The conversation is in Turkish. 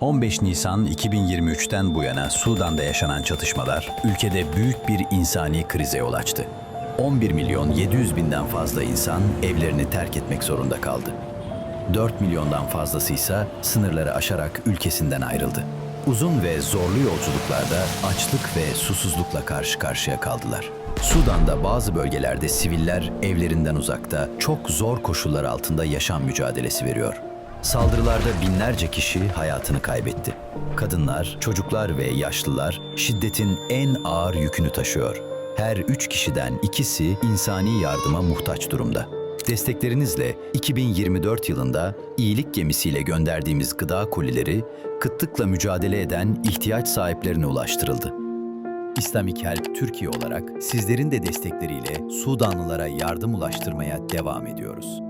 15 Nisan 2023'ten bu yana Sudan'da yaşanan çatışmalar ülkede büyük bir insani krize yol açtı. 11 milyon 700 binden fazla insan evlerini terk etmek zorunda kaldı. 4 milyondan fazlası ise sınırları aşarak ülkesinden ayrıldı. Uzun ve zorlu yolculuklarda açlık ve susuzlukla karşı karşıya kaldılar. Sudan'da bazı bölgelerde siviller evlerinden uzakta, çok zor koşullar altında yaşam mücadelesi veriyor. Saldırılarda binlerce kişi hayatını kaybetti. Kadınlar, çocuklar ve yaşlılar şiddetin en ağır yükünü taşıyor. Her üç kişiden ikisi insani yardıma muhtaç durumda. Desteklerinizle 2024 yılında iyilik gemisiyle gönderdiğimiz gıda kolileri kıtlıkla mücadele eden ihtiyaç sahiplerine ulaştırıldı. İslamik Help Türkiye olarak sizlerin de destekleriyle Sudanlılara yardım ulaştırmaya devam ediyoruz.